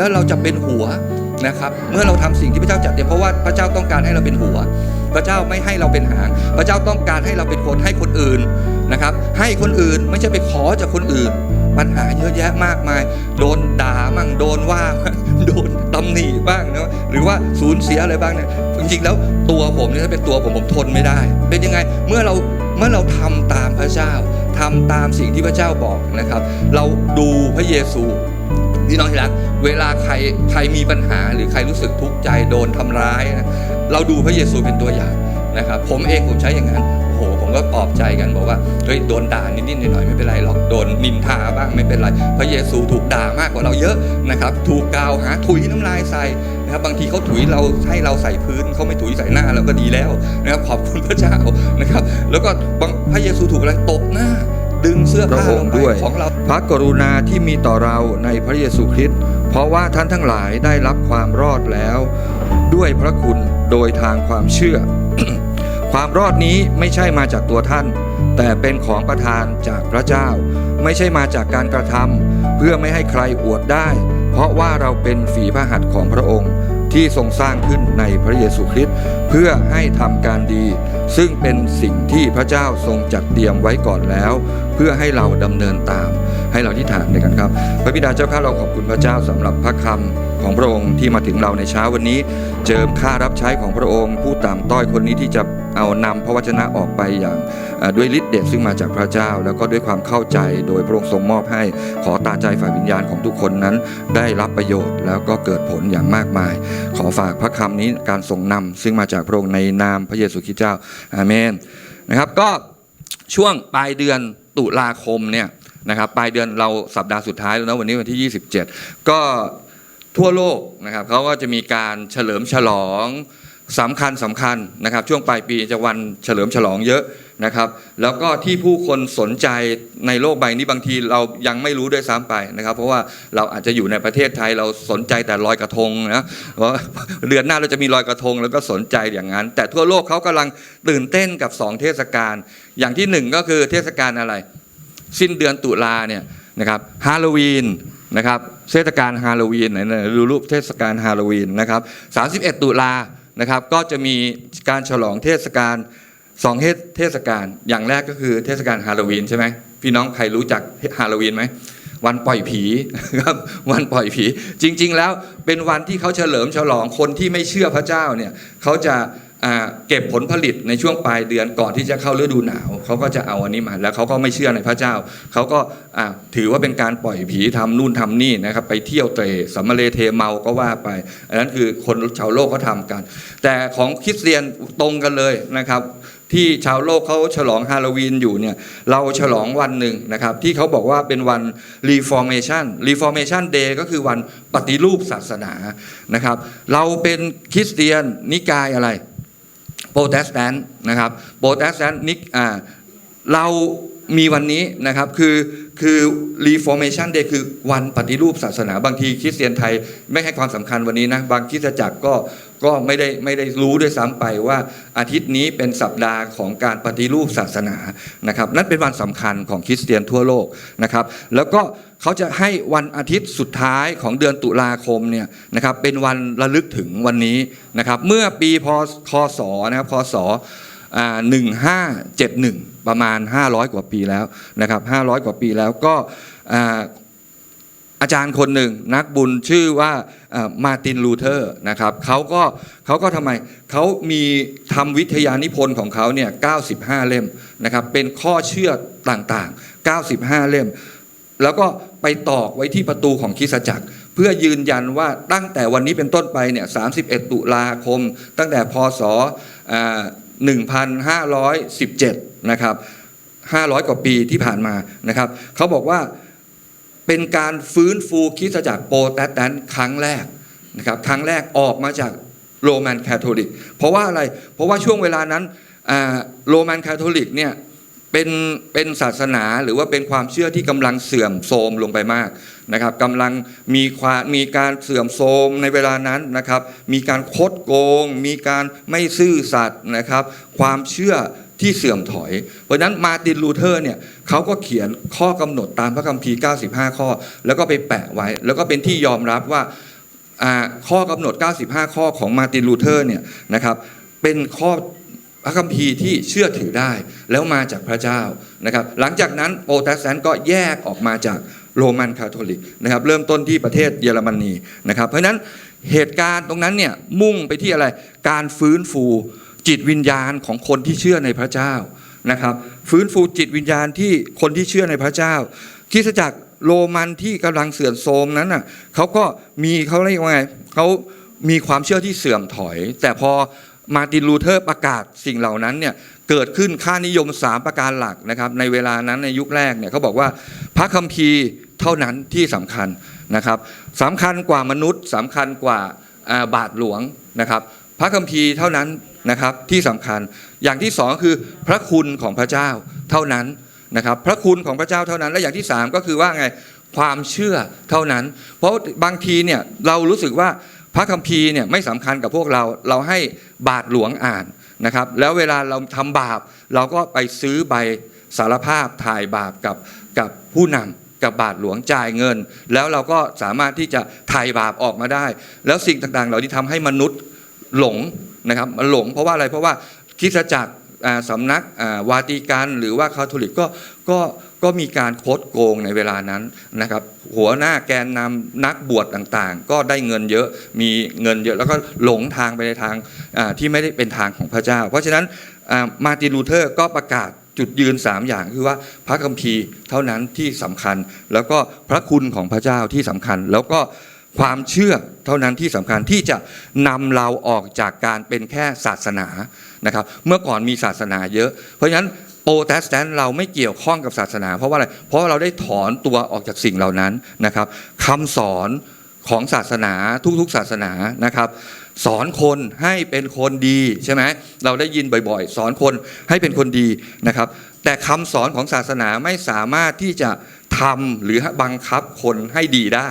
แล้วเราจะเป็นหัวนะครับเมื่อเราทำสิ่งที่พระเจ้าจัดเตรียมเพราะว่าพระเจ้าต้องการให้เราเป็นหัว พระเจ้าไม่ให้เราเป็นหาง พระเจ้าต้องการให้เราเป็นคนให้คนอื่นนะครับ ให้คนอื่นไม่ใช่ไปขอจากคนอื่น ปัญหาเยอะแยะมากมาย โดนด่ามั่งโดนว่าโดนตำหนิบ้างเนาะหรือว่าสูญเสียอะไรบ้างเนี่ยจริงๆแล้วตัวผมเนี่ยถ้าเป็นตัวผมผมทนไม่ได้ เป็นยังไงเมื่อเราเมื่อเราทำตามพระเจ้าทำตามสิ่งที่พระเจ้าบอกนะครับ เราดูพระเยซู พี่น้องที่รัก เวลาใครใครมีปัญหาหรือใครรู้สึกทุกข์ใจโดนทำร้ายนะเราดูพระเยซูเป็นตัวอย่างนะครับ ผมเองผมใช้อย่างนั้นโอ้โหผมก็ปลอบใจกันบอกว่าเฮ้ยโดนด่านิดๆหน่อยๆไม่เป็นไรหรอกโดนนินทาบ้างไม่เป็นไร พระเยซูถูกด่ามากกว่าเราเยอะนะครับถูกกล่าวหาถุยน้ำลายใส่นะครับบางทีเขาถุยเราให้เราใส่พื้นเขาไม่ถุยใส่หน้าเราก็ดีแล้วนะครับขอบคุณพระเจ้านะครับ แล้วก็บางพระเยซูถูกอะไรตบหน้า ดึงเสื้อพระผ้าองค์ลงไปด้วยของเราพระกรุณาที่มีต่อเราในพระเยซูคริสต์เพราะว่าท่านทั้งหลายได้รับความรอดแล้ว ด้วยพระคุณโดยทางความเชื่อ ความรอดนี้ไม่ใช่มาจากตัวท่าน แต่เป็นของประทานจากพระเจ้า ไม่ใช่มาจากการกระทำเพื่อไม่ให้ใครอวดได้ เพราะว่าเราเป็นฝีพระหัตถ์ของพระองค์ที่ทรงสร้างขึ้นในพระเยซูคริสต์เพื่อให้ทำการดี ซึ่งเป็นสิ่งที่พระเจ้าทรงจัดเตรียมไว้ก่อนแล้วเพื่อให้เราดำเนินตาม ให้เราที่ฐานด้วยกันครับ พระบิดาเจ้าข้าเราขอบคุณพระเจ้าสำหรับพระคำของพระองค์ที่มาถึงเราในเช้าวันนี้ เจิมข้ารับใช้ของพระองค์ ผู้ต่ำต้อยคนนี้ที่จะเอานำพระวจนะออกไปอย่างด้วยฤทธิ์เดชซึ่งมาจากพระเจ้า แล้วก็ด้วยความเข้าใจโดยพระองค์ทรงมอบให้ขอตาใจฝ่ายวิญญาณของทุกคนนั้น ได้รับประโยชน์แล้วก็เกิดผลอย่างมากมาย ขอฝากพระคำนี้การทรงนำซึ่งมาจากพระองค์ในนามพระเยซูคริสต์เจ้าอาเมนนะครับก็ช่วงปลายเดือน ตุลาคมเนี่ยนะครับปลายเดือนเราสัปดาห์สุดท้ายแล้วนะวันนี้วันที่ 27 ก็ทั่วโลกนะครับเขาก็จะมีการเฉลิมฉลองสำคัญสำคัญนะครับ ช่วงปลายปีจะวันเฉลิมฉลองเยอะนะครับ แล้วก็ที่ผู้คนสนใจในโลกใบนี้บางทีเรายังไม่รู้ด้วยซ้ำไปนะครับ เพราะว่าเราอาจจะอยู่ในประเทศไทยเราสนใจแต่ลอยกระทงนะเพราะเดือนหน้าเราจะมีลอยกระทง แล้วก็สนใจอย่างนั้น แต่ทั่วโลกเขากำลังตื่นเต้นกับสองเทศกาลอย่างที่หนึ่งก็คือเทศกาลอะไร สิ้นเดือนตุลาเนี่ยนะครับฮาโลวีนนะครับเทศกาลฮาโลวีนไหนๆดูรูปเทศกาลฮาโลวีนนะครับ31 ตุลานะครับก็จะมีการฉลองเทศกาลสองเทศกาลอย่างแรกก็คือเทศกาลฮาโลวีนใช่ไหมพี่น้องใครรู้จักฮาโลวีนไหมวันปล่อยผีครับวันปล่อยผี จริง ๆ แล้วเป็นวันที่เขาเฉลิมฉลองคนที่ไม่เชื่อพระเจ้าเนี่ยเขาจะ เก็บผลผลิตในช่วงปลายเดือนก่อนที่จะเข้าฤดูหนาวเขาก็จะเอาอันนี้มา แล้วเขาก็ไม่เชื่อในพระเจ้าเขาก็ถือว่าเป็นการปล่อยผีทำนู่นทำนี่นะครับ ไปเที่ยวเตะสัมมาเลเทเมาก็ว่าไป อันนั้นคือคนชาวโลกเขาทำกัน แต่ของคริสเตียนตรงกันเลยนะครับที่ชาวโลกเขาฉลองฮาโลวีนอยู่เนี่ยเราฉลองวันหนึ่งนะครับ ที่เขาบอกว่าเป็นวัน Reformation Reformation Day ก็คือวันปฏิรูปศาสนานะครับ เราเป็นคริสเตียนนิกายอะไร โปรเตสแตนต์นะครับโปรเตสแตนต์นิกอ่าเรามีวันนี้นะครับคือคือ Reformation Day คือวันปฏิรูปศาสนา บางทีคริสเตียนไทยไม่ให้ความสำคัญวันนี้นะบางคริสตจักรก็ก็ไม่ได้ไม่ได้รู้ด้วยซ้ำไปว่าอาทิตย์นี้เป็นสัปดาห์ของการปฏิรูปศาสนานะครับนั่นเป็นวันสำคัญของคริสเตียนทั่วโลกนะครับ แล้วก็ เขาจะให้วันอาทิตย์สุดท้ายของเดือนตุลาคมเนี่ยนะครับเป็นวันระลึกถึงวันนี้นะครับเมื่อปีพคศนะครับพศหนึ่งห้าเจ็ดหนึ่งประมาณ 500 กว่าปีแล้วนะครับ500 กว่าปีแล้วก็อาอาจารย์คนหนึ่งนักบุญชื่อว่ามาตินลูเทอร์นะครับเขาก็เขาก็ทำไมเขามีทำวิทยานิพนธ์ของเขาเนี่ย 95 เล่มนะครับเป็นข้อเชื่อต่างๆ 95 เล่ม แล้วก็ไปตอกไว้ที่ประตูของคริสตจักร เพื่อยืนยันว่าตั้งแต่วันนี้เป็นต้นไปเนี่ย 31 ตุลาคม ตั้งแต่พศ 1517 นะครับ 500 กว่าปีที่ผ่านมานะครับ เขาบอกว่าเป็นการฟื้นฟูคริสตจักรโปรเตสแตนต์ครั้งแรกนะครับ ครั้งแรกออกมาจากโรมันคาทอลิก เพราะว่าอะไร เพราะว่าช่วงเวลานั้นโรมันคาทอลิกเนี่ย เป็นเป็นศาสนาหรือว่าเป็นความเชื่อที่กำลังเสื่อมโทรมลงไปมากนะครับกำลังมีความมีการเสื่อมโทรมในเวลานั้นนะครับ มีการคดโกง มีการไม่ซื่อสัตย์นะครับ ความเชื่อที่เสื่อมถอย เพราะนั้นมาตินลูเทอร์เนี่ยเขาก็เขียนข้อกำหนดตามพระคัมภีร์ 95 ข้อ แล้วก็ไปแปะไว้ แล้วก็เป็นที่ยอมรับว่าอ่าข้อกำหนด 95 ข้อของมาตินลูเทอร์เนี่ยนะครับเป็นข้อ พระคัมภีร์ที่เชื่อถือได้แล้วมาจากพระเจ้านะครับ หลังจากนั้นโปรเตสแตนต์ก็แยกออกมาจากโรมันคาทอลิกนะครับเริ่มต้นที่ประเทศเยอรมนีนะครับ เพราะฉะนั้นเหตุการณ์ตรงนั้นเนี่ยมุ่งไปที่อะไรการฟื้นฟูจิตวิญญาณของคนที่เชื่อในพระเจ้านะครับ ฟื้นฟูจิตวิญญาณที่คนที่เชื่อในพระเจ้าคริสตจักรโรมันที่กำลังเสื่อมโทรมนั้นน่ะเขาก็มีเขาเรียกว่าไงเขามีความเชื่อที่เสื่อมถอย แต่พอ มาตินลูเทอร์ประกาศสิ่งเหล่านั้นเนี่ยเกิดขึ้นค่านิยม 3 ประการหลักนะครับในเวลานั้นในยุคแรกเนี่ยเขาบอกว่าพระคัมภีร์เท่านั้นที่สำคัญนะครับสำคัญกว่ามนุษย์สำคัญกว่าบาทหลวงนะครับพระคัมภีร์เท่านั้นนะครับที่สำคัญอย่างที่สองคือพระคุณของพระเจ้าเท่านั้นนะครับพระคุณของพระเจ้าเท่านั้น และอย่างที่ 3 ก็คือว่าไงความเชื่อเท่านั้น เพราะบางทีเนี่ยเรารู้สึกว่า พระคัมภีร์เนี่ยไม่สำคัญกับพวกเราเราให้บาทหลวงอ่านนะครับ แล้วเวลาเราทำบาป เราก็ไปซื้อใบสารภาพถ่ายบาปกับกับผู้นำกับบาทหลวงจ่ายเงิน แล้วเราก็สามารถที่จะถ่ายบาปออกมาได้ แล้วสิ่งต่างๆ เหล่านี้ทำให้มนุษย์หลงนะครับมันหลงเพราะว่าอะไรเพราะว่าคิสจักรสำนักวาติกันหรือว่าคาทอลิกก็ก็ ก็มีการโคดโกงในเวลานั้นนะครับหัวหน้าแกนนำนักบวชต่างๆ ก็ได้เงินเยอะมีเงินเยอะแล้วก็หลงทางไปในทางที่ไม่ได้เป็นทางของพระเจ้า เพราะฉะนั้นมาร์ตินลูเทอร์ก็ประกาศจุดยืน 3 อย่างคือว่าพระคัมภีร์เท่านั้นที่สำคัญ แล้วก็พระคุณของพระเจ้าที่สำคัญ แล้วก็ความเชื่อเท่านั้นที่สำคัญที่จะนำเราออกจากการเป็นแค่ศาสนานะครับ เมื่อก่อนมีศาสนาเยอะ เพราะฉะนั้น โปรเตสแตนต์เราไม่เกี่ยวข้องกับศาสนา เพราะว่าอะไร เพราะาเราได้ถอนตัวออกจากสิ่งเหล่านั้นนะครับคำสอนของศาสนาทุกๆศาสนานะครับ สอนคนให้เป็นคนดีใช่ไหมเราได้ยินบ่อยๆ สอนคนให้เป็นคนดีนะครับ แต่คำสอนของศาสนาไม่สามารถที่จะทำหรือบังคับคนให้ดีได้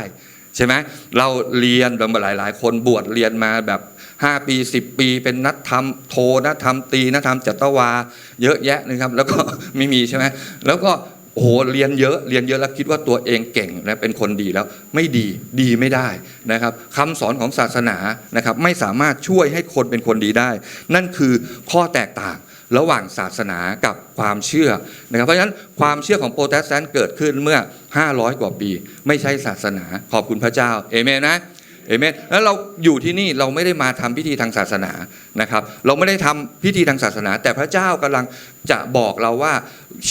ใช่ไหมเราเรียนแบบหลายๆคนบวชเรียนมาแบบ 5 ปี 10 ปี เป็นนักธรรมโทนักธรรมตีนักธรรมจัตวา เยอะแยะนะครับ แล้วก็ไม่มีใช่ไหมแล้วก็โอ้โหเรียนเยอะเรียนเยอะแล้วคิดว่าตัวเองเก่งและเป็นคนดีแล้วไม่ดีดีไม่ได้นะครับคำสอนของศาสนานะครับไม่สามารถช่วยให้คนเป็นคนดีได้ นั่นคือข้อแตกต่างระหว่างศาสนากับความเชื่อนะครับเพราะฉะนั้นความเชื่อของโปรเตสแตนต์เกิดขึ้นเมื่อ 500 กว่าปี ไม่ใช่ศาสนาขอบคุณพระเจ้าเอเมนนะ เอเมนแล้วเราอยู่ที่นี่เราไม่ได้มาทำพิธีทางศาสนานะครับ เราไม่ได้ทำพิธีทางศาสนา แต่พระเจ้ากำลังจะบอกเราว่า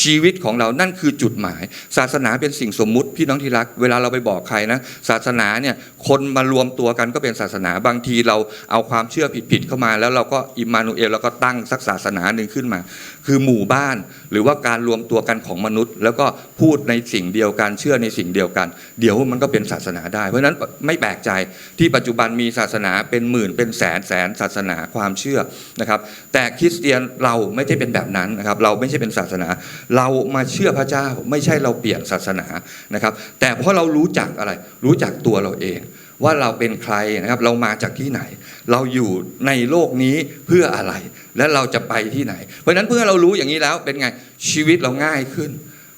ชีวิตของเรานั่นคือจุดหมาย ศาสนาเป็นสิ่งสมมุติพี่น้องที่รัก เวลาเราไปบอกใครนะศาสนาเนี่ยคนมารวมตัวกันก็เป็นศาสนาบางทีเราเอาความเชื่อผิดๆเข้ามา แล้วเราก็อิมมานูเอลเราก็ตั้งสักศาสนาหนึ่งขึ้นมา คือหมู่บ้านหรือว่าการรวมตัวกันของมนุษย์ แล้วก็พูดในสิ่งเดียวกันเชื่อในสิ่งเดียวกัน เดี๋ยวมันก็เป็นศาสนาได้ เพราะฉะนั้นไม่แปลกใจที่ปัจจุบันมีศาสนาเป็นหมื่นเป็นแสนแสนศาสนาความเชื่อนะครับ แต่คริสเตียนเราไม่ใช่เป็นแบบนั้นนะครับ เราไม่ใช่เป็นศาสนา เรามาเชื่อพระเจ้าไม่ใช่เราเปลี่ยนศาสนานะครับ แต่เพราะเรารู้จักอะไร รู้จักตัวเราเองว่าเราเป็นใครนะครับ เรามาจากที่ไหน เราอยู่ในโลกนี้เพื่ออะไร และเราจะไปที่ไหน เพราะฉะนั้นเพื่อเรารู้อย่างนี้แล้วเป็นไงชีวิตเราง่ายขึ้น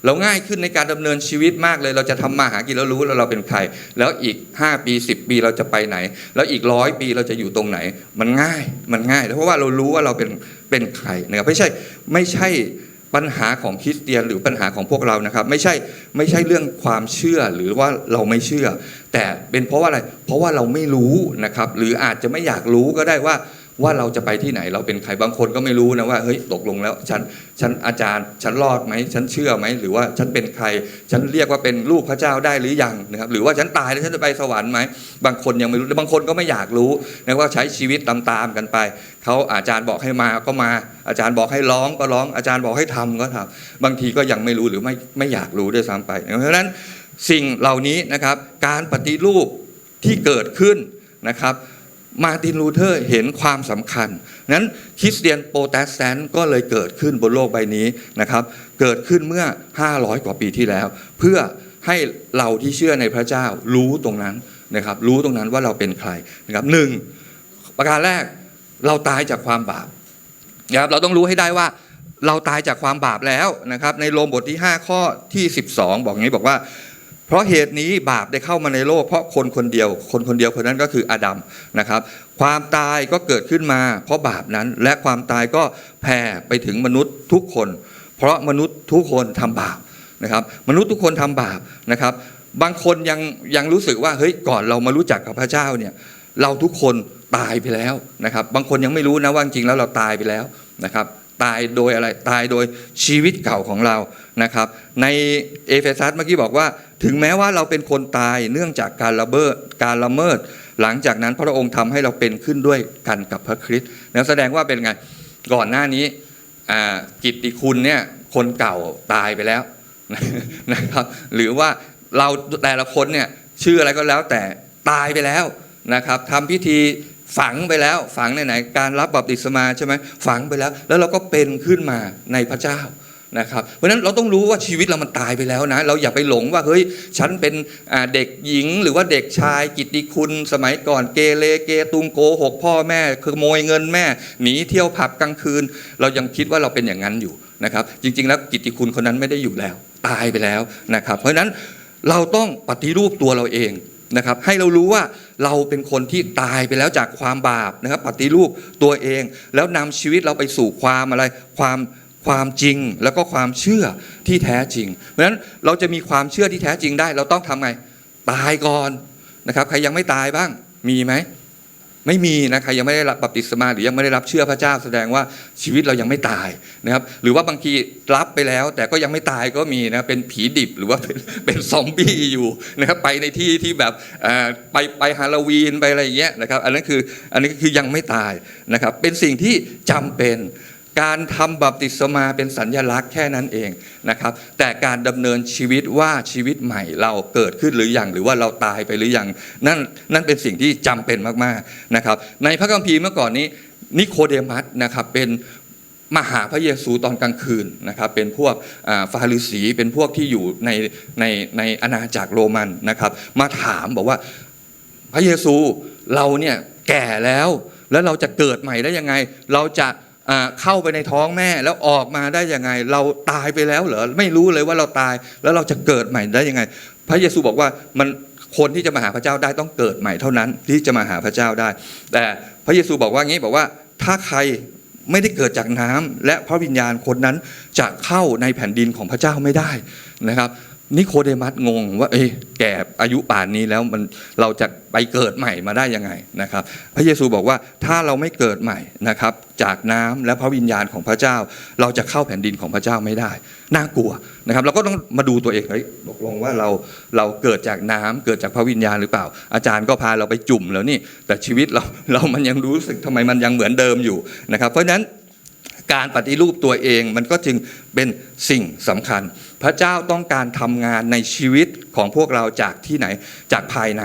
เราง่ายขึ้นในการดำเนินชีวิตมากเลย เราจะทำมาหากินแล้วรู้แล้วเราเป็นใคร แล้วอีก 5 ปี 10 ปีเราจะไปไหน แล้วอีกร้อยปีเราจะอยู่ตรงไหน มันง่ายมันง่ายเพราะว่าเรารู้ว่าเราเป็นเป็นใครนะครับไม่ใช่ไม่ใช่ปัญหาของคริสเตียนหรือปัญหาของพวกเรานะครับ ไม่ใช่ไม่ใช่เรื่องความเชื่อหรือว่าเราไม่เชื่อ แต่เป็นเพราะว่าอะไรเพราะว่าเราไม่รู้นะครับ หรืออาจจะไม่อยากรู้ก็ได้ว่า ว่าเราจะไปที่ไหนเราเป็นใครบางคนก็ไม่รู้นะว่าเฮ้ยตกลงแล้วฉันฉันอาจารย์ ฉันรอดไหมฉันเชื่อไหมหรือว่าฉันเป็นใคร ฉันเรียกว่าเป็นลูกพระเจ้าได้หรือยังนะครับหรือว่าฉันตายแล้วฉันจะไปสวรรค์ไหมบางคนยังไม่รู้บางคนก็ไม่อยากรู้นะว่าใช้ชีวิตตามๆกันไปเขาอาจารย์บอกให้มาก็มา อาจารย์บอกให้ร้องก็ร้อง อาจารย์บอกให้ทำก็ทำบางทีก็ยังไม่รู้หรือไม่ไม่อยากรู้ด้วยซ้ำไป เพราะฉะนั้นสิ่งเหล่านี้นะครับการปฏิรูปที่เกิดขึ้นนะครับ มาตินลูเทอร์เห็นความสำคัญ นั้นคริสเตียนโปรเตสแตนต์ก็เลยเกิดขึ้นบนโลกใบนี้นะครับ เกิดขึ้นเมื่อ 500 กว่าปีที่แล้ว เพื่อให้เราที่เชื่อในพระเจ้ารู้ตรงนั้นนะครับ รู้ตรงนั้นว่าเราเป็นใครนะครับหนึ่งประการแรกเราตายจากความบาปนะครับเราต้องรู้ให้ได้ว่าเราตายจากความบาปแล้วนะครับ ในโรมบทที่ 5 ข้อที่ 12 บอกอย่างนี้บอกว่า เพราะเหตุนี้บาปได้เข้ามาในโลก เพราะคนคนเดียว คนคนเดียวคนนั้นก็คืออาดัมนะครับ ความตายก็เกิดขึ้นมา เพราะบาปนั้น และความตายก็แผ่ไปถึงมนุษย์ทุกคน เพราะมนุษย์ทุกคนทำบาปนะครับ มนุษย์ทุกคนทำบาปนะครับ บางคนยังยังรู้สึกว่าเฮ้ยก่อนเรามารู้จักกับพระเจ้าเนี่ยเราทุกคนตายไปแล้วนะครับ บางคนยังไม่รู้นะว่าจริงแล้วเราตายไปแล้วนะครับตายโดยอะไรตายโดยชีวิตเก่าของเรานะครับ ในเอเฟซัสเมื่อกี้บอกว่า ถึงแม้ว่าเราเป็นคนตายเนื่องจากการละเมิดการละเมิด หลังจากนั้นพระองค์ทำให้เราเป็นขึ้นด้วยกันกับพระคริสต์นั่นแสดงว่าเป็นไงก่อนหน้านี้กิตติคุณเนี่ยคนเก่าตายไปแล้วนะครับ หรือว่าเราแต่ละคนเนี่ยชื่ออะไรก็แล้วแต่ตายไปแล้วนะครับทำพิธีฝังไปแล้วฝังในไหนๆการรับบัพติศมาใช่ไหมฝังไปแล้ว แล้วเราก็เป็นขึ้นมาในพระเจ้า นะครับเพราะฉะนั้นเราต้องรู้ว่าชีวิตเรามันตายไปแล้วนะ เราอย่าไปหลงว่าเฮ้ยฉันเป็นเด็กหญิงหรือว่าเด็กชาย กิตติคุณ สมัยก่อนเกเรเกตุงโกหกพ่อแม่ขโมยเงินแม่หนีเที่ยวผับกลางคืน เรายังคิดว่าเราเป็นอย่างนั้นอยู่นะครับ จริง ๆ แล้วกิตติคุณคนนั้นไม่ได้อยู่แล้ว ตายไปแล้วนะครับ เพราะฉะนั้นเราต้องปฏิรูปตัวเราเองนะครับให้เรารู้ว่าเราเป็นคนที่ตายไปแล้วจากความบาปนะครับ ปฏิรูปตัวเอง แล้วนำชีวิตเราไปสู่ความอะไรความ ความจริงแล้วก็ความเชื่อที่แท้จริง เพราะฉะนั้นเราจะมีความเชื่อที่แท้จริงได้ เราต้องทำไงตายก่อนนะครับ ใครยังไม่ตายบ้างมีไหมไม่มีนะใครยังไม่ได้รับบัพติศมาหรือยังไม่ได้รับเชื่อพระเจ้าแสดงว่าชีวิตเรายังไม่ตายนะครับ หรือว่าบางทีรับไปแล้ว แต่ก็ยังไม่ตายก็มีนะเป็นผีดิบหรือว่าเป็นเป็นซอมบี้อยู่นะครับไปในที่ที่แบบไปไปฮาโลวีนไปอะไรอย่างเงี้ยนะครับ อันนั้นคืออันนี้คือยังไม่ตายนะครับ เป็นสิ่งที่จำเป็น การทำบัพติศมาเป็นสัญญลักษณ์แค่นั้นเองนะครับ แต่การดำเนินชีวิตว่าชีวิตใหม่เราเกิดขึ้นหรือยังหรือว่าเราตายไปหรือยังนั่นนั่นเป็นสิ่งที่จำเป็นมากๆนะครับ ในพระคัมภีร์เมื่อก่อนนี้นิโคเดมัสนะครับเป็นมาหาพระเยซูตอนกลางคืนนะครับ เป็นพวกฟาริสีเป็นพวกที่อยู่ในในในอาณาจักรโรมันนะครับ มาถามบอกว่าพระเยซูเราเนี่ยแก่แล้วแล้วเราจะเกิดใหม่ได้ยังไง เราจะ เข้าไปในท้องแม่แล้วออกมาได้ยังไง เราตายไปแล้วเหรอไม่รู้เลยว่าเราตายแล้วเราจะเกิดใหม่ได้ยังไง พระเยซูบอกว่ามันคนที่จะมาหาพระเจ้าได้ต้องเกิดใหม่เท่านั้นที่จะมาหาพระเจ้าได้ แต่พระเยซูบอกว่างี้บอกว่าถ้าใครไม่ได้เกิดจากน้ำและพระวิญญาณคนนั้นจะเข้าในแผ่นดินของพระเจ้าไม่ได้นะครับ นิโคเดมัสงงว่าเอ๊ะแก่อายุป่านนี้แล้วมันเราจะไปเกิดใหม่มาได้ยังไงนะครับ พระเยซูบอกว่าถ้าเราไม่เกิดใหม่นะครับ จากน้ำและพระวิญญาณของพระเจ้า เราจะเข้าแผ่นดินของพระเจ้าไม่ได้น่ากลัวนะครับ เราก็ต้องมาดูตัวเองเฮ้ยตกลงว่าเราเราเกิดจากน้ำเกิดจากพระวิญญาณหรือเปล่า อาจารย์ก็พาเราไปจุ่มแล้วนี่แต่ชีวิตเราเรามันยังรู้สึกทำไมมันยังเหมือนเดิมอยู่นะครับ เพราะฉะนั้น การปฏิรูปตัวเองมันก็จึงเป็นสิ่งสำคัญ พระเจ้าต้องการทำงานในชีวิตของพวกเราจากที่ไหนจากภายใน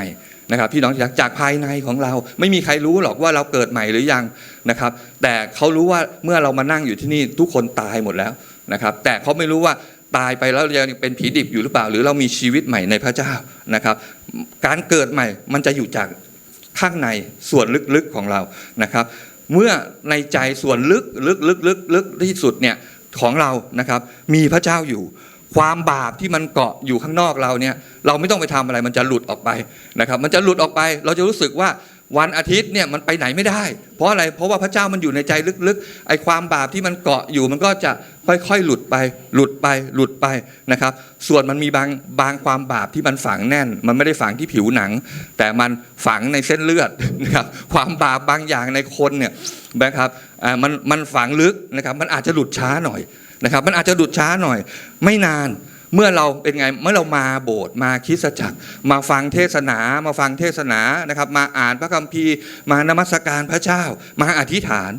นะครับพี่น้องจากจากภายในของเราไม่มีใครรู้หรอกว่าเราเกิดใหม่หรือยังนะครับ แต่เขารู้ว่าเมื่อเรามานั่งอยู่ที่นี่ทุกคนตายหมดแล้วนะครับ แต่เขาไม่รู้ว่าตายไปแล้วยังเป็นผีดิบอยู่หรือเปล่า หรือเรามีชีวิตใหม่ในพระเจ้านะครับ การเกิดใหม่มันจะอยู่จากข้างในส่วนลึกๆของเรานะครับ เมื่อในใจส่วนลึกลึกลึกลึกลึกที่สุดเนี่ยของเรานะครับ มีพระเจ้าอยู่ ความบาปที่มันเกาะอยู่ข้างนอกเราเนี่ย เราไม่ต้องไปทำอะไร มันจะหลุดออกไปนะครับ มันจะหลุดออกไป เราจะรู้สึกว่า วันอาทิตย์เนี่ยมันไปไหนไม่ได้ เพราะอะไรเพราะว่าพระเจ้ามันอยู่ในใจลึกๆไอ้ความบาปที่มันเกาะอยู่มันก็จะค่อยๆหลุดไป หลุดไปหลุดไปนะครับ ส่วนมันมีบางบางความบาปที่มันฝังแน่น มันไม่ได้ฝังที่ผิวหนัง แต่มันฝังในเส้นเลือดนะครับความบาปบางอย่างในคนเนี่ยนะครับมันมันฝังลึกนะครับมันอาจจะหลุดช้าหน่อยนะครับ มันอาจจะหลุดช้าหน่อย ไม่นาน เมื่อเราเป็นไงเมื่อเรามาโบสถ์มาคริสจักรมาฟังเทศนา มาฟังเทศนานะครับ มาอ่านพระคัมภีร์ มานมัสการพระเจ้า มาอธิษฐาน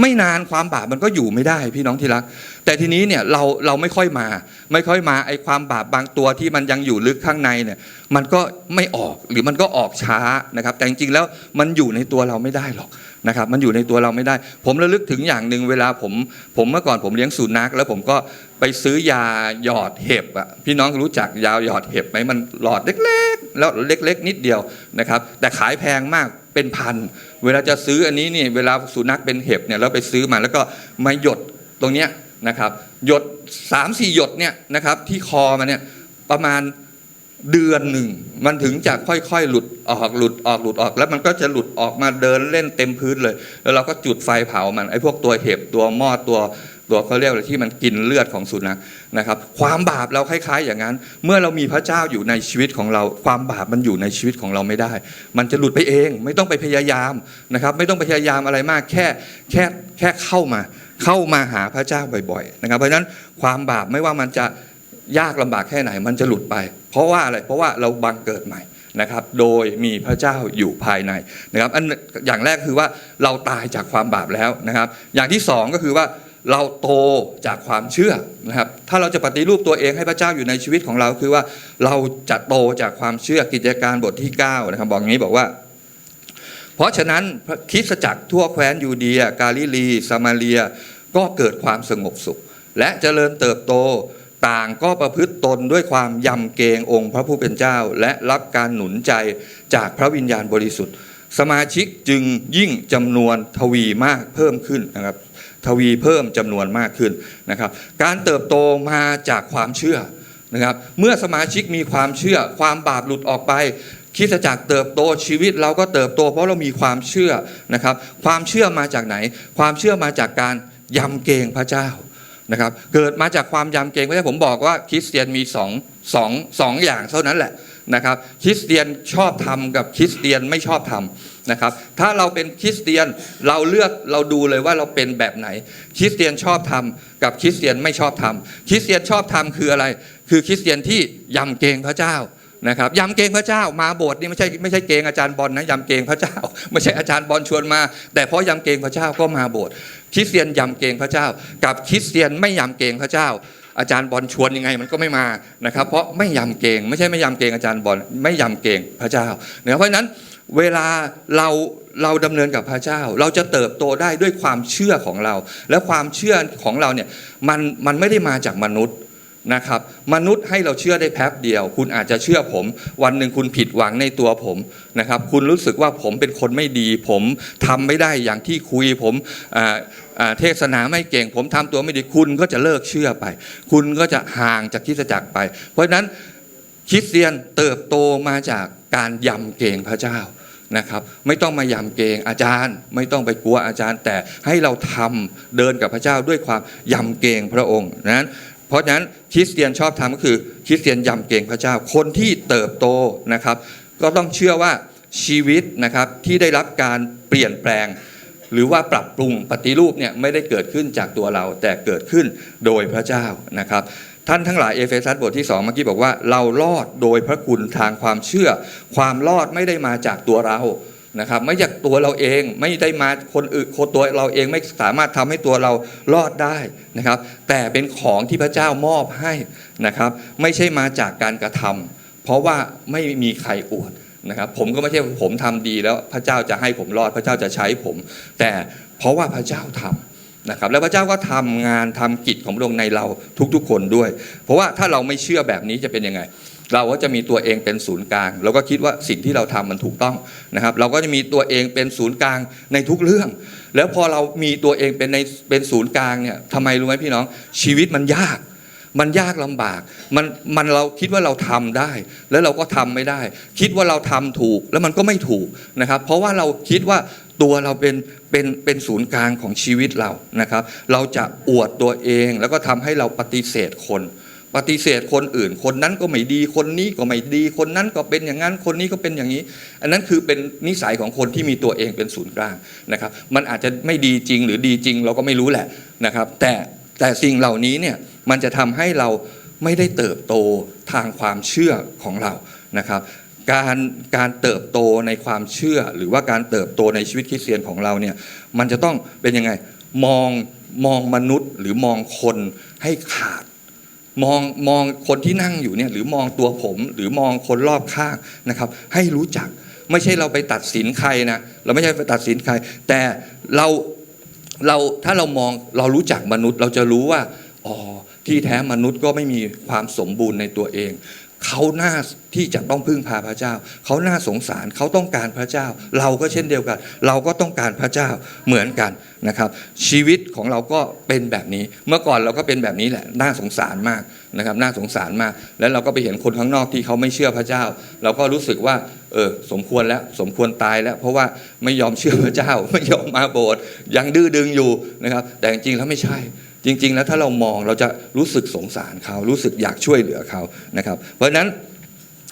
ไม่นานความบาปมันก็อยู่ไม่ได้พี่น้องที่รัก แต่ทีนี้เนี่ยเราเราไม่ค่อยมา ไม่ค่อยมาไอ้ความบาปบางตัวที่มันยังอยู่ลึกข้างในเนี่ยมันก็ไม่ออกหรือมันก็ออกช้านะครับ แต่จริงๆแล้วมันอยู่ในตัวเราไม่ได้หรอกนะครับ มันอยู่ในตัวเราไม่ได้ ผมระลึกถึงอย่างหนึ่งเวลาผม ผมเมื่อก่อนผมเลี้ยงสุนัขแล้วผมก็ไปซื้อยาหยอดเห็บอะพี่น้องรู้จักยาหยอดเห็บไหมมันหลอดเล็ก ๆ แล้วเล็ก ๆ นิดเดียวนะครับ แต่ขายแพงมากเป็นพัน เวลาจะซื้ออันนี้นี่เวลาสุนัขเป็นเห็บเนี่ยเราไปซื้อมาแล้วก็มาหยดตรงเนี้ยนะครับ หยด3ามสี่หยดเนี่ยนะครับที่คอมันเนี่ยประมาณเดือนหนึ่ง มันถึงจะค่อยๆ หลุดออกหลุดออกหลุดออก แล้วมันก็จะหลุดออกมาเดินเล่นเต็มพื้นเลย แล้วเราก็จุดไฟเผามันไอ้พวกตัวเห็บตัวหม้อตัว ตัวเขาเรียกอะไรที่มันกินเลือดของสุนัขนะครับ ความบาปเราคล้าย ๆ อย่างนั้น เมื่อเรามีพระเจ้าอยู่ในชีวิตของเรา ความบาปมันอยู่ในชีวิตของเราไม่ได้ มันจะหลุดไปเอง ไม่ต้องไปพยายามนะครับ ไม่ต้องไปพยายามอะไรมากแค่แค่แค่เข้ามา เข้ามาหาพระเจ้าบ่อยๆนะครับ เพราะฉะนั้นความบาปไม่ว่ามันจะยากลำบากแค่ไหนมันจะหลุดไป เพราะว่าอะไรเพราะว่าเราบังเกิดใหม่นะครับ โดยมีพระเจ้าอยู่ภายในนะครับ อันอย่างแรกคือว่าเราตายจากความบาปแล้วนะครับ อย่างที่สองก็คือว่า เราโตจากความเชื่อนะครับ ถ้าเราจะปฏิรูปตัวเองให้พระเจ้าอยู่ในชีวิตของเราคือว่าเราจะโตจากความเชื่อกิจการบทที่9นะครับบอกอย่างนี้บอกว่า เพราะฉะนั้นคริสตจักรทั่วแคว้นยูเดีย กาลิลีซามาเรีย ก็เกิดความสงบสุข และเจริญเติบโตต่างก็ประพฤติตนด้วยความยำเกรงองค์พระผู้เป็นเจ้า และรับการหนุนใจจากพระวิญญาณบริสุทธิ์ สมาชิกจึงยิ่งจำนวนทวีมากเพิ่มขึ้นนะครับ ทวีเพิ่มจำนวนมากขึ้นนะครับ การเติบโตมาจากความเชื่อนะครับ เมื่อสมาชิกมีความเชื่อ ความบาปหลุดออกไปคริสตจักรเติบโตชีวิตเราก็เติบโต เพราะเรามีความเชื่อนะครับ ความเชื่อมาจากไหน ความเชื่อมาจากการยำเกรงพระเจ้านะครับ เกิดมาจากความยำเกรงพระเจ้าผมบอกว่าคริสเตียนมีสองสองสองอย่างเท่านั้นแหละนะครับ คริสเตียนชอบทำกับคริสเตียนไม่ชอบทำ นะครับ ถ้าเราเป็นคริสเตียนเราเลือกเราดูเลยว่าเราเป็นแบบไหน คริสเตียนชอบทำกับคริสเตียนไม่ชอบทำคริสเตียนชอบทำคืออะไร คือคริสเตียนที่ยำเกรงพระเจ้านะครับยำเกรงพระเจ้ามาโบสถ์นี่ไม่ใช่ไม่ใช่เกรงอาจารย์บอลนะยำเกรงพระเจ้า ไม่ใช่อาจารย์บอลชวนมา แต่เพราะยำเกรงพระเจ้าก็มาโบสถ์คริสเตียนยำเกรงพระเจ้า กับคริสเตียนไม่ยำเกรงพระเจ้า อาจารย์บอลชวนยังไงมันก็ไม่มานะครับ เพราะไม่ยำเกรงไม่ใช่ไม่ยำเกรงอาจารย์บอลไม่ยำเกรงพระเจ้านะครับเพราะฉะนั้น เวลาเราเราดำเนินกับพระเจ้า เราจะเติบโตได้ด้วยความเชื่อของเรา และความเชื่อของเราเนี่ยมันมันไม่ได้มาจากมนุษย์นะครับมนุษย์ให้เราเชื่อได้แป๊บเดียว คุณอาจจะเชื่อผม วันหนึ่งคุณผิดหวังในตัวผมนะครับคุณรู้สึกว่าผมเป็นคนไม่ดี ผมทำไม่ได้อย่างที่คุยผมอ่าอ่าเทศนาไม่เก่ง ผมทำตัวไม่ดีคุณก็จะเลิกเชื่อไป คุณก็จะห่างจากคริสจักรไป เพราะฉะนั้นคริสเตียนเติบโตมาจากการยำเกรงพระเจ้า นะครับ ไม่ต้องมายำเกรงอาจารย์ ไม่ต้องไปกลัวอาจารย์ แต่ให้เราทำเดินกับพระเจ้าด้วยความยำเกรงพระองค์นั้นเพราะฉะนั้นคริสเตียนชอบทำก็คือคริสเตียนยำเกรงพระเจ้าคนที่เติบโตนะครับ ก็ต้องเชื่อว่าชีวิตนะครับที่ได้รับการเปลี่ยนแปลง หรือว่าปรับปรุงปฏิรูปเนี่ยไม่ได้เกิดขึ้นจากตัวเราแต่เกิดขึ้นโดยพระเจ้านะครับ ท่านทั้งหลายเอเฟซัสบทที่2เมื่อกี้บอกว่าเรารอดโดยพระคุณทางความเชื่อ ความรอดไม่ได้มาจากตัวเรานะครับไม่จากตัวเราเองไม่ได้มาคนอื่นคนตัวเราเองไม่สามารถทำให้ตัวเรารอดได้นะครับ แต่เป็นของที่พระเจ้ามอบให้นะครับ ไม่ใช่มาจากการกระทำเพราะว่าไม่มีใครอวดนะครับผมก็ไม่ใช่ผมทำดีแล้วพระเจ้าจะให้ผมรอดพระเจ้าจะใช้ผม แต่เพราะว่าพระเจ้าทำ นะครับแล้วพระเจ้าก็ทำงานทำกิจของพระองค์ในเราทุกๆคนด้วย เพราะว่าถ้าเราไม่เชื่อแบบนี้จะเป็นยังไง เราก็จะมีตัวเองเป็นศูนย์กลางเราก็คิดว่าสิ่งที่เราทำมันถูกต้องนะครับ เราก็จะมีตัวเองเป็นศูนย์กลางในทุกเรื่อง แล้วพอเรามีตัวเองเป็นในเป็นศูนย์กลางเนี่ยทำไมรู้ไหมพี่น้องชีวิตมันยาก มันยากลำบาก มันมันเราคิดว่าเราทำได้ แล้วเราก็ทำไม่ได้ คิดว่าเราทำถูกแล้วมันก็ไม่ถูกนะครับ เพราะว่าเราคิดว่าตัวเราเป็นเป็นเป็นศูนย์กลางของชีวิตเรานะครับ เราจะอวดตัวเองแล้วก็ทำให้เราปฏิเสธคนปฏิเสธคนอื่น คนนั้นก็ไม่ดี คนนี้ก็ไม่ดี คนนั้นก็เป็นอย่างนั้น คนนี้ก็เป็นอย่างนี้ อันนั้นคือเป็นนิสัยของคนที่มีตัวเองเป็นศูนย์กลางนะครับ มันอาจจะไม่ดีจริงหรือดีจริงเราก็ไม่รู้แหละนะครับ แต่แต่สิ่งเหล่านี้เนี่ย มันจะทำให้เราไม่ได้เติบโตทางความเชื่อของเรานะครับ การการเติบโตในความเชื่อ หรือว่าการเติบโตในชีวิตคริสเตียนของเราเนี่ยมันจะต้องเป็นยังไงมองมองมนุษย์หรือมองคนให้ขาดมองมองคนที่นั่งอยู่เนี่ยหรือมองตัวผมหรือมองคนรอบข้างนะครับ ให้รู้จักไม่ใช่เราไปตัดสินใครนะเราไม่ใช่ไปตัดสินใคร แต่เราเราถ้าเรามองเรารู้จักมนุษย์ เราจะรู้ว่าอ๋อที่แท้มนุษย์ก็ไม่มีความสมบูรณ์ในตัวเอง เขาหน้าที่จะต้องพึ่งพาพระเจ้า เขาหน้าสงสารเขาต้องการพระเจ้า เราก็เช่นเดียวกัน เราก็ต้องการพระเจ้าเหมือนกันนะครับ ชีวิตของเราก็เป็นแบบนี้ เมื่อก่อนเราก็เป็นแบบนี้แหละน่าสงสารมากนะครับน่าสงสารมาก แล้วเราก็ไปเห็นคนข้างนอกที่เขาไม่เชื่อพระเจ้า เราก็รู้สึกว่าเออสมควรแล้วสมควรตายแล้ว เพราะว่าไม่ยอมเชื่อพระเจ้า ไม่ยอมมาโบสถ์ยังดื้อดึงอยู่นะครับ แต่จริงๆแล้วไม่ใช่ จริง ๆ แล้วถ้าเรามองเราจะรู้สึกสงสารเขารู้สึกอยากช่วยเหลือเขานะครับ เพราะฉะนั้น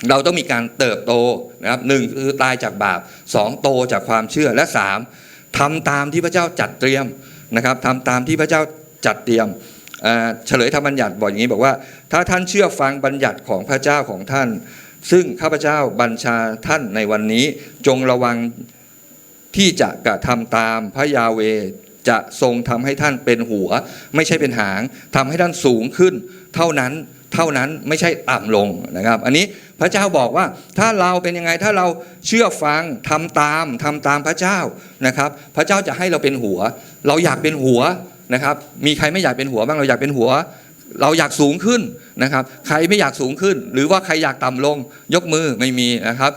เราต้องมีการเติบโตนะครับหนึ่งคือตายจากบาปสองโตจากความเชื่อและสามทำตามที่พระเจ้าจัดเตรียมนะครับทำตามที่พระเจ้าจัดเตรียมเอ่อเฉลยธรรมบัญญัติบอกอย่างนี้บอกว่า ถ้าท่านเชื่อฟังบัญญัติของพระเจ้าของท่าน ซึ่งข้าพเจ้าบัญชาท่านในวันนี้จงระวังที่จะกระทำตามพระยาเว จะทรงทำให้ท่านเป็นหัว ไม่ใช่เป็นหางทำให้ท่านสูงขึ้น เท่านั้นเท่านั้นไม่ใช่ต่ำลงนะครับ อันนี้พระเจ้าบอกว่าถ้าเราเป็นยังไงถ้าเราเชื่อฟังทำตามทำตามพระเจ้านะครับ พระเจ้าจะให้เราเป็นหัว เราอยากเป็นหัวนะครับ มีใครไม่อยากเป็นหัวบ้างเราอยากเป็นหัว เราอยากสูงขึ้นนะครับ ใครไม่อยากสูงขึ้น หรือว่าใครอยากต่ำลงยกมือไม่มีนะครับ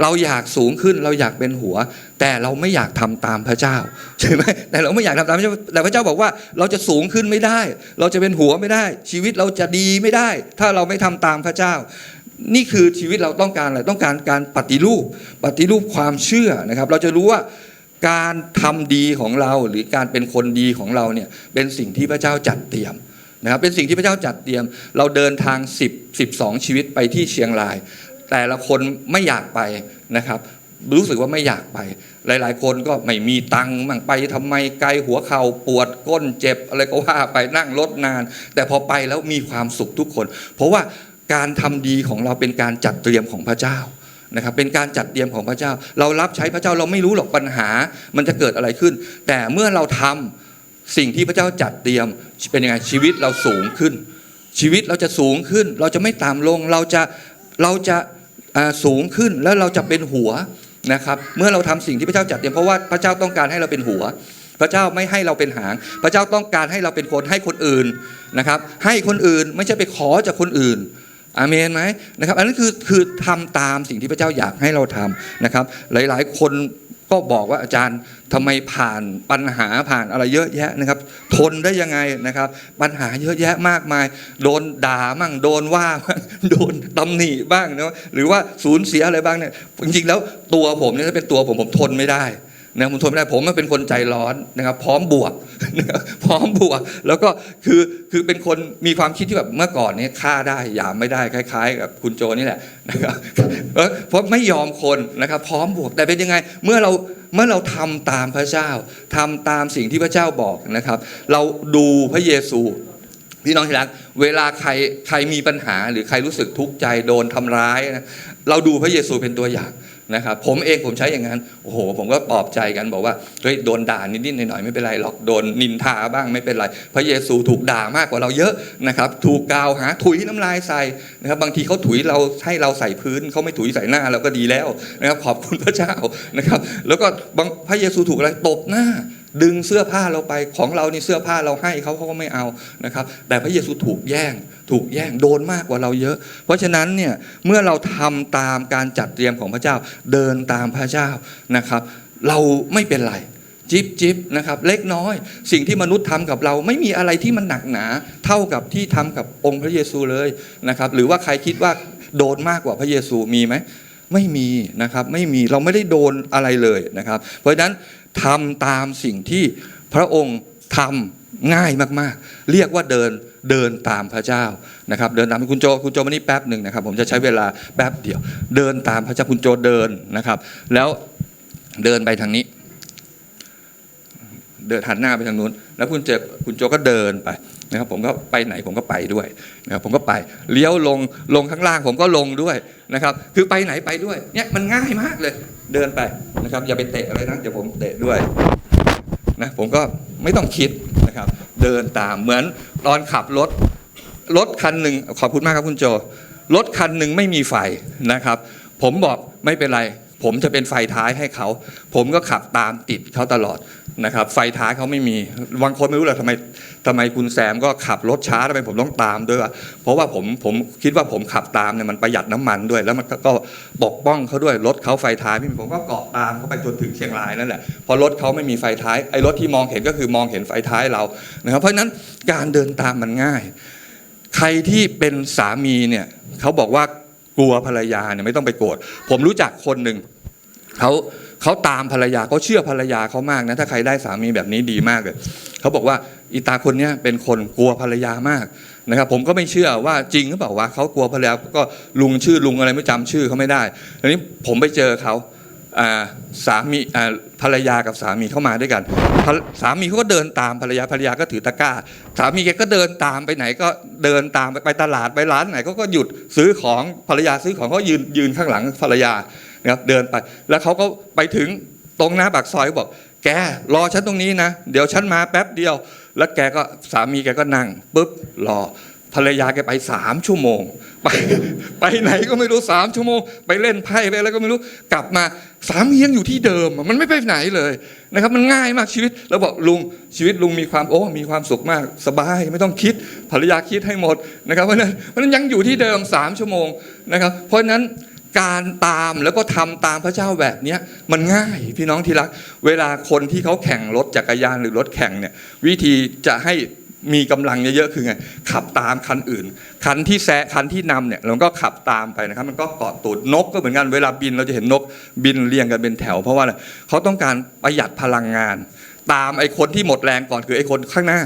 เราอยากสูงขึ้นเราอยากเป็นหัว แต่เราไม่อยากทำตามพระเจ้าใช่ไหมแต่เราไม่อยากทำตามพระเจ้าแต่พระเจ้าบอกว่าเราจะสูงขึ้นไม่ได้ เราจะเป็นหัวไม่ได้ ชีวิตเราจะดีไม่ได้ ถ้าเราไม่ทำตามพระเจ้า นี่คือชีวิตเราต้องการอะไรต้องการการปฏิรูป ปฏิรูปความเชื่อนะครับ เราจะรู้ว่าการทำดีของเราหรือการเป็นคนดีของเราเนี่ยเป็นสิ่งที่พระเจ้าจัดเตรียมนะครับเป็นสิ่งที่พระเจ้าจัดเตรียม เราเดินทาง 10 12 ชีวิตไปที่เชียงราย แต่ละคนไม่อยากไปนะครับ รู้สึกว่าไม่อยากไป หลาย ๆ คนก็ไม่มีตังค์มั่งไปทำไมไกลหัวเข่าปวดก้นเจ็บอะไรก็ว่าไปนั่งรถนาน แต่พอไปแล้วมีความสุขทุกคน เพราะว่าการทำดีของเราเป็นการจัดเตรียมของพระเจ้านะครับเป็นการจัดเตรียมของพระเจ้า เรารับใช้พระเจ้าเราไม่รู้หรอกปัญหา มันจะเกิดอะไรขึ้น แต่เมื่อเราทำสิ่งที่พระเจ้าจัดเตรียมเป็นยังไงชีวิตเราสูงขึ้น ชีวิตเราจะสูงขึ้น เราจะไม่ต่ำลงเราจะเราจะ สูงขึ้นแล้วเราจะเป็นหัวนะครับ เมื่อเราทำสิ่งที่พระเจ้าจัดเตรียมเพราะว่าพระเจ้าต้องการให้เราเป็นหัว พระเจ้าไม่ให้เราเป็นหาง พระเจ้าต้องการให้เราเป็นคนให้คนอื่นนะครับ ให้คนอื่นไม่ใช่ไปขอจากคนอื่นอาเมนไหมนะครับ อันนั้นคือคือทำตามสิ่งที่พระเจ้าอยากให้เราทำนะครับ หลายๆ คน ก็บอกว่าอาจารย์ทำไมผ่านปัญหาผ่านอะไรเยอะแยะนะครับ ทนได้ยังไงนะครับ ปัญหาเยอะแยะมากมาย โดนด่ามั่งโดนว่ามั่งโดนตำหนิบ้างนะหรือว่าสูญเสียอะไรบ้างเนี่ยจริงๆแล้วตัวผมเนี่ยถ้าเป็นตัวผมผมทนไม่ได้ นะผมทนไม่ได้ผมมันเป็นคนใจร้อนนะครับ พร้อมบวกนะพร้อมบวก แล้วก็คือคือเป็นคนมีความคิดที่แบบเมื่อก่อนเนี่ยฆ่าได้หยามไม่ได้คล้าย ๆ กับคุณโจนี่แหละนะครับเพราะไม่ยอมคนนะครับ พร้อมบวกแต่เป็นยังไงเมื่อเราเมื่อเราทำตามพระเจ้าทำตามสิ่งที่พระเจ้าบอกนะครับ เราดูพระเยซูพี่น้องที่รักเวลาใครใครมีปัญหาหรือใครรู้สึกทุกข์ใจโดนทำร้ายนะเราดูพระเยซูเป็นตัวอย่าง นะครับผมเองผมใช้อย่างนั้นโอ้โห ผมก็ปลอบใจกันบอกว่าเฮ้ยโดนด่านิดๆหน่อยๆไม่เป็นไรหรอกโดนนินทาบ้างไม่เป็นไร พระเยซูถูกด่ามากกว่าเราเยอะนะครับ ถูกกล่าวหาถุยน้ำลายใส่นะครับ บางทีเขาถุยเราให้เราใส่พื้นเขาไม่ถุยใส่หน้าเราก็ดีแล้วนะครับขอบคุณพระเจ้านะครับ แล้วก็พระเยซูถูกอะไรตบหน้า ดึงเสื้อผ้าเราไปของเรานี่เสื้อผ้าเราให้เขาเขาก็ไม่เอานะครับ แต่พระเยซูถูกแย่ง ถูกแย่งโดนมากกว่าเราเยอะ เพราะฉะนั้นเนี่ยเมื่อเราทำตามการจัดเตรียมของพระเจ้าเดินตามพระเจ้านะครับ เราไม่เป็นไรจิบจิบนะครับเล็กน้อย สิ่งที่มนุษย์ทำกับเราไม่มีอะไรที่มันหนักหนา เท่ากับที่ทำกับองค์พระเยซูเลยนะครับ หรือว่าใครคิดว่าโดนมากกว่าพระเยซูมีไหมไม่มีนะครับไม่มีเราไม่ได้โดนอะไรเลยนะครับ เพราะฉะนั้น ทำตามสิ่งที่พระองค์ทำง่ายมากๆ เรียกว่าเดินเดินตามพระเจ้านะครับ เดินตามคุณโจคุณโจมานี่แป๊บหนึ่งนะครับ ผมจะใช้เวลาแป๊บเดียว เดินตามพระเจ้าคุณโจเดินนะครับ แล้วเดินไปทางนี้ เดินหันหน้าไปทางนู้น แล้วคุณเจคุณโจก็เดินไปนะครับ ผมก็ไปไหนผมก็ไปด้วยนะครับผมก็ไปเลี้ยวลงลงข้างล่างผมก็ลงด้วยนะครับ คือไปไหนไปด้วยเนี่ยมันง่ายมากเลย เดินไปนะครับ อย่าไปเตะอะไรนะเดี๋ยวผมเตะด้วยนะผมก็ไม่ต้องคิดนะครับ เดินตามเหมือนตอนขับรถรถคันหนึ่งขอบคุณมากครับคุณโจรถคันหนึ่งไม่มีไฟนะครับ ผมบอกไม่เป็นไร ผมจะเป็นไฟท้ายให้เขา ผมก็ขับตามติดเขาตลอด นะครับไฟท้ายเขาไม่มีบางคนไม่รู้เลยทำไมทำไมคุณแซมก็ขับรถช้าทำไมผมต้องตามด้วยวะเพราะว่าผมผมคิดว่าผมขับตามเนี่ยมันประหยัดน้ำมันด้วย แล้วมันก็ก็ปกป้องเขาด้วยรถเขาไฟท้ายไม่มีผมก็เกาะตามเขาไปจนถึงเชียงรายนั่นแหละพอรถเขาไม่มีไฟท้ายไอ้รถที่มองเห็นก็คือมองเห็นไฟท้ายเรานะครับเพราะฉะนั้นการเดินตามมันง่าย ใครที่เป็นสามีเนี่ยเขาบอกว่ากลัวภรรยาเนี่ยไม่ต้องไปโกรธผมรู้จักคนหนึ่งเขา เขาตามภรรยาเขาเชื่อภรรยาเขามากนะถ้าใครได้สามีแบบนี้ดีมากเลยเขาบอกว่าอีตาคนนี้เป็นคนกลัวภรรยามากนะครับ ผมก็ไม่เชื่อว่าจริงหรือเปล่าว่าเขากลัวภรรยาก็ลุงชื่อลุงอะไรไม่จำชื่อเขาไม่ได้ทีนี้ผมไปเจอเขาสามีภรรยากับสามีเข้ามาด้วยกัน สามีเขาก็เดินตามภรรยาภรรยาก็ถือตะกร้า สามีแกก็เดินตามไปไหนก็เดินตามไปไปตลาดไปร้านไหนเขาก็หยุดซื้อของภรรยาซื้อของเขายืนยืนข้างหลังภรรยา นะครับเดินไป แล้วเขาก็ไปถึงตรงหน้าปากซอยบอก แกรอฉันตรงนี้นะ เดี๋ยวฉันมาแป๊บเดียว แล้วแกก็สามีแกก็นั่งปุ๊บรอภรรยาแกไปสามชั่วโมง ไปไปไหนก็ไม่รู้สามชั่วโมง ไปเล่นไพ่ไปอะไรก็ไม่รู้กลับมาสามียังอยู่ที่เดิมมันไม่ไปไหนเลยนะครับ มันง่ายมากชีวิตเราบอกลุงชีวิตลุงมีความโอ้มีความสุขมากสบายไม่ต้องคิดภรรยาคิดให้หมดนะครับเพราะนั้นเพราะนั้นยังอยู่ที่เดิมสามชั่วโมงนะครับ เพราะนั้น การตามแล้วก็ทำตามพระเจ้าแบบนี้มันง่ายพี่น้องที่รัก เวลาคนที่เขาแข่งรถจักรยานหรือรถแข่งเนี่ยวิธีจะให้มีกำลังเยอะๆคือไงขับตามคันอื่น คันที่แซะคันที่นำเนี่ยเราก็ขับตามไปนะครับ มันก็เกาะตูดนกก็เหมือนกันเวลาบินเราจะเห็นนกบินเรียงกันเป็นแถว เพราะว่าอะไรเขาต้องการประหยัดพลังงาน ตามไอ้คนที่หมดแรงก่อนคือไอ้คนข้างหน้า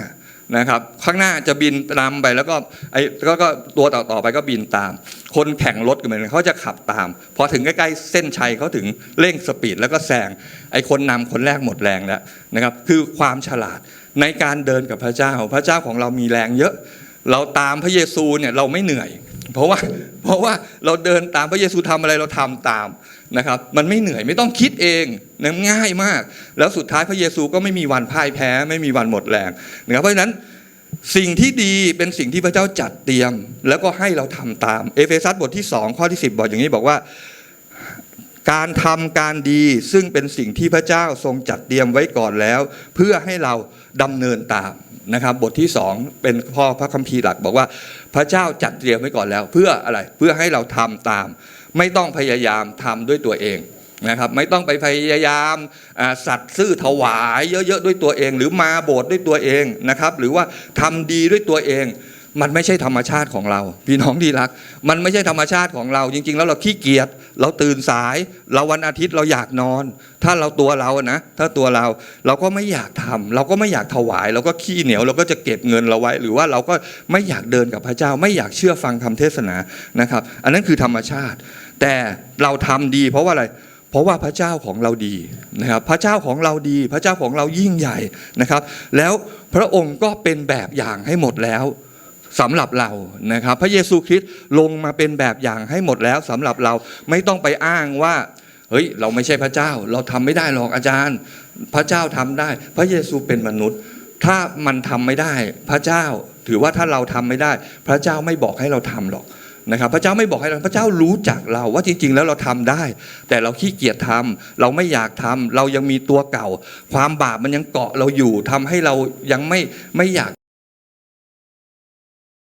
นะครับข้างหน้าจะบินนำไปแล้วก็ไอ้ก็ก็ตัวต่อต่อไปก็บินตาม คนแข่งรถก็เหมือนกันเขาจะขับตามพอถึงใกล้ๆเส้นชัยเขาถึงเร่งสปีดแล้วก็แซงไอ้คนนำคนแรกหมดแรงแล้วนะครับ คือความฉลาดในการเดินกับพระเจ้า พระเจ้าของเรามีแรงเยอะ เราตามพระเยซูเนี่ยเราไม่เหนื่อย เพราะว่าเพราะว่าเราเดินตามพระเยซูทำอะไรเราทำตามนะครับ มันไม่เหนื่อยไม่ต้องคิดเองนะง่ายมาก แล้วสุดท้ายพระเยซูก็ไม่มีวันพ่ายแพ้ ไม่มีวันหมดแรงนะครับเพราะฉะนั้นสิ่งที่ดีเป็นสิ่งที่พระเจ้าจัดเตรียม แล้วก็ให้เราทำตาม เอเฟซัสบทที่ 2 ข้อที่ 10 บอกอย่างนี้บอกว่า การทำการดีซึ่งเป็นสิ่งที่พระเจ้าทรงจัดเตรียมไว้ก่อนแล้ว เพื่อให้เราดำเนินตาม นะครับบทที่ 2 เป็นข้อพระคัมภีร์หลักบอกว่าพระเจ้าจัดเตรียมไว้ก่อนแล้ว เพื่ออะไรเพื่อให้เราทำตาม ไม่ต้องพยายามทำด้วยตัวเองนะครับไม่ต้องไปพยายามสัตว์ซื่อถวายเยอะๆด้วยตัวเอง หรือมาโบสถ์ด้วยตัวเองนะครับหรือว่าทำดีด้วยตัวเอง มันไม่ใช่ธรรมชาติของเรา พี่น้องที่รัก มันไม่ใช่ธรรมชาติของเรา จริง ๆ แล้วเราขี้เกียจเราตื่นสาย เราวันอาทิตย์เราอยากนอน ถ้าเราตัวเรานะถ้าตัวเราเราก็ไม่อยากทำเราก็ไม่อยากถวาย เราก็ขี้เหนียวเราก็จะเก็บเงินเราไว้ หรือว่าเราก็ไม่อยากเดินกับพระเจ้า ไม่อยากเชื่อฟังคำเทศนานะครับ อันนั้นคือธรรมชาติ แต่เราทำดี เพราะว่าอะไรเพราะว่าพระเจ้าของเราดีนะครับพระเจ้าของเราดี พระเจ้าของเรายิ่งใหญ่นะครับ แล้วพระองค์ก็เป็นแบบอย่างให้หมดแล้ว สำหรับเรานะครับ พระเยซูคริสต์ลงมาเป็นแบบอย่างให้หมดแล้วสำหรับเราไม่ต้องไปอ้างว่าเฮ้ยเราไม่ใช่พระเจ้า เราทำไม่ได้หรอกอาจารย์ พระเจ้าทำได้ พระเยซูเป็นมนุษย์ ถ้ามันทำไม่ได้ พระเจ้าถือว่าถ้าเราทำไม่ได้ พระเจ้าไม่บอกให้เราทำหรอกนะครับพระเจ้าไม่บอกให้เราพระเจ้ารู้จักเราว่าจริง ๆ แล้วเราทำได้ แต่เราขี้เกียจทำเราไม่อยากทำเรายังมีตัวเก่า ความบาปมันยังเกาะเราอยู่ทำให้เรายังไม่ไม่อยาก